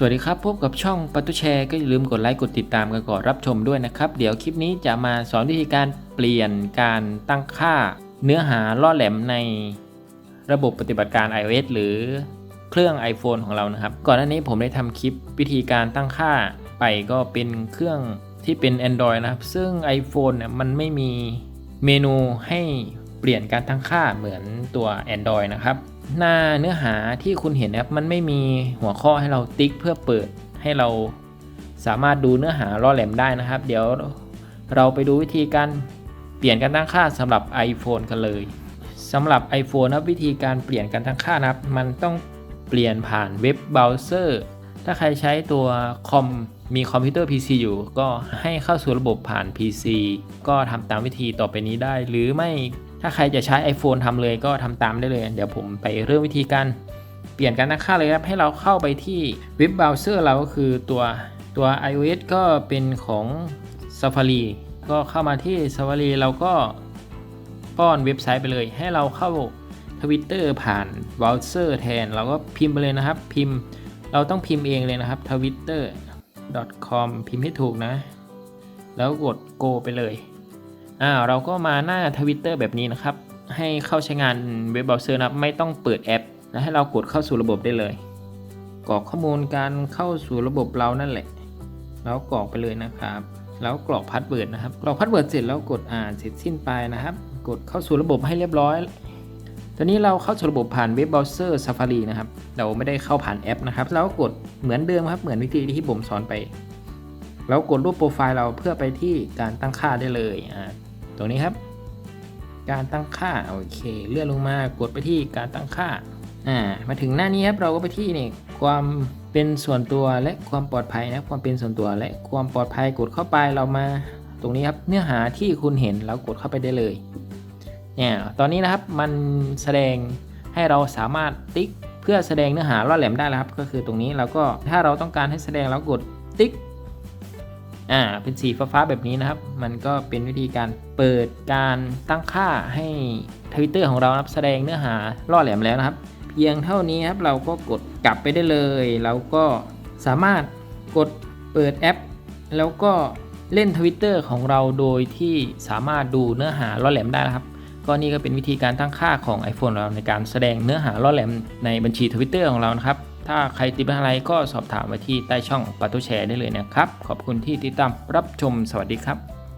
สวัสดีครับ พบกับช่องปัตุแชร์ก็อย่าลืมกดไลค์กดติดตามกันก่อนรับชมด้วยนะครับ เดี๋ยวคลิปนี้จะมาสอนวิธีการเปลี่ยนการตั้งค่าเนื้อหาล่อแหลมในระบบปฏิบัติการ iOS หรือเครื่อง iPhone ของเรานะครับ ก่อนหน้านี้ผมได้ทำคลิปวิธีการตั้งค่าไปก็เป็นเครื่องที่เป็น Android นะครับ ซึ่ง iPhone เนี่ยมันไม่มีเมนูให้เปลี่ยนการตั้งค่าเหมือนตัว Android นะครับ หน้าเนื้อหาที่คุณเห็นนะครับมันไม่มีหัวข้อให้เราติ๊กเพื่อเปิดให้เราสามารถดูเนื้อหาล่อแหลมได้นะครับ เดี๋ยวเราไปดูวิธีการเปลี่ยนการตั้งค่าสำหรับ iPhone กันเลยสำหรับ iPhone นะครับวิธีการเปลี่ยนการตั้งค่านะครับ มันต้องเปลี่ยนผ่านเว็บเบราว์เซอร์ ถ้าใครใช้ตัวคอมมีคอมพิวเตอร์ PC อยู่ ก็ให้เข้าสู่ระบบผ่าน PC ก็ทำตามวิธีต่อไปนี้ได้ หรือไม่ ถ้าใครจะใช้ iPhone ทำเลยก็ทำตามได้เลย เดี๋ยวผมไปเริ่มวิธีการเปลี่ยนการตั้งค่าเลยครับ ให้เราเข้าไปที่เว็บเบราว์เซอร์เราก็คือตัวตัว iOS ก็เป็นของ Safari ก็เข้ามาที่ Safari เราก็ป้อนเว็บไซต์ไปเลย ให้เราเข้า Twitter ผ่านเบราว์เซอร์แทน เราก็พิมพ์ไปเลยนะครับ พิมพ์เราต้องพิมพ์เองเลยนะครับ twitter.com พิมพ์ให้ถูกนะ แล้วกด go ไปเลย อ่าเราก็มาหน้าทวิตเตอร์แบบนี้นะครับ ให้เข้าใช้งานเว็บเบราว์เซอร์นะครับไม่ต้องเปิดแอปแล้วให้เรากดเข้าสู่ระบบได้เลยกรอกข้อมูลการเข้าสู่ระบบเรานั่นแหละ แล้วกรอกไปเลยนะครับ แล้วกรอกพาสเวิร์ดนะครับ กรอกพาสเวิร์ดเสร็จแล้วกดอ่านเสร็จสิ้นไปนะครับ กดเข้าสู่ระบบให้เรียบร้อย ตอนนี้เราเข้าสู่ระบบผ่านเว็บเบราว์เซอร์ Safari นะครับ เราไม่ได้เข้าผ่านแอปนะครับ แล้วกดเหมือนเดิมครับ เหมือนวิธีที่ผมสอนไป แล้วกดรูปโปรไฟล์เราเพื่อไปที่การตั้งค่าได้เลยอ่า ตรงนี้ครับ การตั้งค่าโอเคเลื่อนลงมากดไปที่การตั้งค่าอ่ามาถึงหน้านี้ครับเราก็ไปที่นี่ความเป็นส่วนตัวและความปลอดภัยนะความเป็นส่วนตัวและความปลอดภัยกดเข้าไปเรามาตรงนี้ครับเนื้อหาที่คุณเห็นเรากดเข้าไปได้เลยเนี่ยตอนนี้นะครับมันแสดงให้เราสามารถติ๊กเพื่อแสดงเนื้อหาล่อแหลมได้แล้วครับ ก็คือตรงนี้เราก็ถ้าเราต้องการให้แสดงเรากดติ๊ก อ่าเป็นสีฟ้าๆแบบนี้นะครับ มันก็เป็นวิธีการเปิดการตั้งค่าให้ทวิตเตอร์ของเรานะครับแสดงเนื้อหาล่อแหลมแล้วนะครับ เพียงเท่านี้ครับเราก็กดกลับไปได้เลย เราก็สามารถกดเปิดแอป แล้วก็เล่นทวิตเตอร์ของเราโดยที่สามารถดูเนื้อหาล่อแหลมได้นะครับ ก็นี่ก็เป็นวิธีการตั้งค่าของ iPhone เราในการแสดงเนื้อหาล่อแหลมในบัญชี Twitter ของเรานะครับ ถ้าใครติดปัญหาอะไรก็สอบถามมาที่ใต้ช่องปัตุแชร์ได้เลยนะครับ ขอบคุณที่ติดตามรับชมสวัสดีครับ